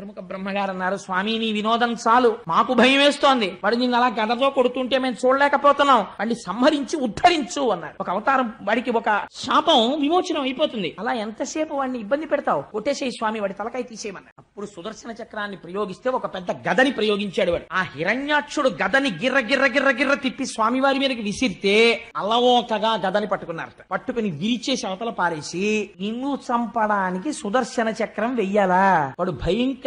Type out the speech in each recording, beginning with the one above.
ప్రముఖ బ్రహ్మగారు అన్నారు స్వామి నీ వినోదం చాలు. మాకు భయం వేస్తోంది. వాడు నిన్ను అలా గదతో కొడుతుంటే మేము చూడలేకపోతున్నాం. వాడిని సంహరించి ఉద్ధరించు అన్నారు. ఒక అవతారం వాడికి ఒక శాపం విమోచనం అయిపోతుంది. అలా ఎంతసేపు వాడిని ఇబ్బంది పెడతావు? కొట్టేసేయి స్వామి వాడి తలకాయ తీసేయమన్నారు. అప్పుడు సుదర్శన చక్రాన్ని ప్రయోగిస్తే ఒక పెద్ద గదని ప్రయోగించాడు వాడు. ఆ హిరణ్యాక్షుడు గదని గిర్ర గిర్ర గిర్ర గిర్ర తిప్పి స్వామివారి మీదకి విసిరితే అలవోకగా గదని పట్టుకున్నారు పట్టుకుని విరిచేసి అవతల పారేసి నిన్ను చంపడానికి సుదర్శన చక్రం వెయ్యాలా? వాడు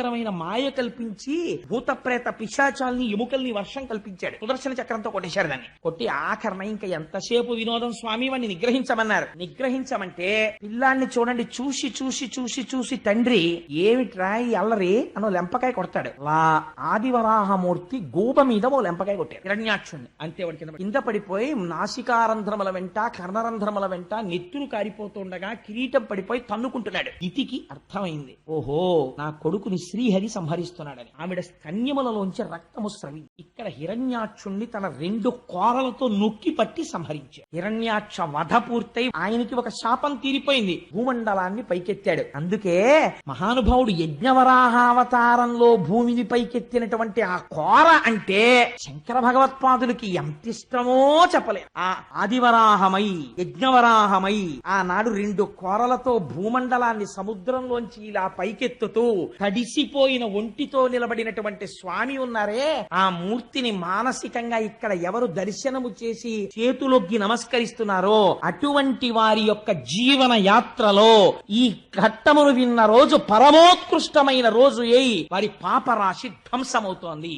భయంకరమైన మాయ కల్పించి భూత ప్రేత పిశాచాల్ని ఎముకల్ని వర్షం కల్పించాడు. సుదర్శన చక్రంతో కొట్టేశారు దాన్ని. కొట్టి ఆఖరణ ఇంకా ఎంతసేపు వినోదం స్వామి వాడిని నిగ్రహించమన్నారు. నిగ్రహించమంటే పిల్లాన్ని చూడండి చూసి చూసి చూసి చూసి తండ్రి ఏమిట్రా ఈ అల్లరి అనో లెంపకాయ కొడతాడు. లా ఆదివరాహమూర్తి గూబ మీద ఓ లెంపకాయ కొట్టాడు. హిరణ్యాక్షుణ్ణి. అంతే వాడి కింద కింద పడిపోయి నాసికారంధ్రముల వెంట కర్ణరంధ్రముల వెంట నెత్తులు కారిపోతుండగా కిరీటం పడిపోయి తన్నుకుంటున్నాడు. ఇతికి అర్థమైంది. ఓహో నా కొడుకుని శ్రీహరి సంహరిస్తున్నాడని. ఆవిడ కన్యములలోంచి రక్తము స్రవి. ఇక్కడ హిరణ్యాక్షుణ్ణి తన రెండు కోరలతో నొక్కి పట్టి సంహరించాడు. హిరణ్యాక్ష వధ పూర్తయి ఆయనకి ఒక శాపం తీరిపోయింది. భూమండలాన్ని పైకెత్తాడు. అందుకే మహానుభావుడు యజ్ఞవరాహావతారంలో భూమిని పైకెత్తినటువంటి ఆ కోర అంటే శంకర భగవత్పాదులకి ఎంత ఇష్టమో చెప్పలేదు ఆ ఆదివరాహమై యజ్ఞవరాహమై ఆనాడు రెండు కోరలతో భూమండలాన్ని సముద్రంలోంచి ఇలా పైకెత్తుతూ తడిసిపోయిన ఒంటితో నిలబడినటువంటి స్వామి ఉన్నారే ఆ మూర్తిని మానసికంగా ఇక్కడ ఎవరు దర్శనము చేసి చేతులొగ్గి నమస్కరిస్తున్నారో అటువంటి వారి యొక్క జీవన యాత్రలో ఈ ఘట్టమును విన్న రోజు పరమోత్కృష్టమైన రోజు ఏ వారి పాపరాశి ధ్వంసమవుతోంది.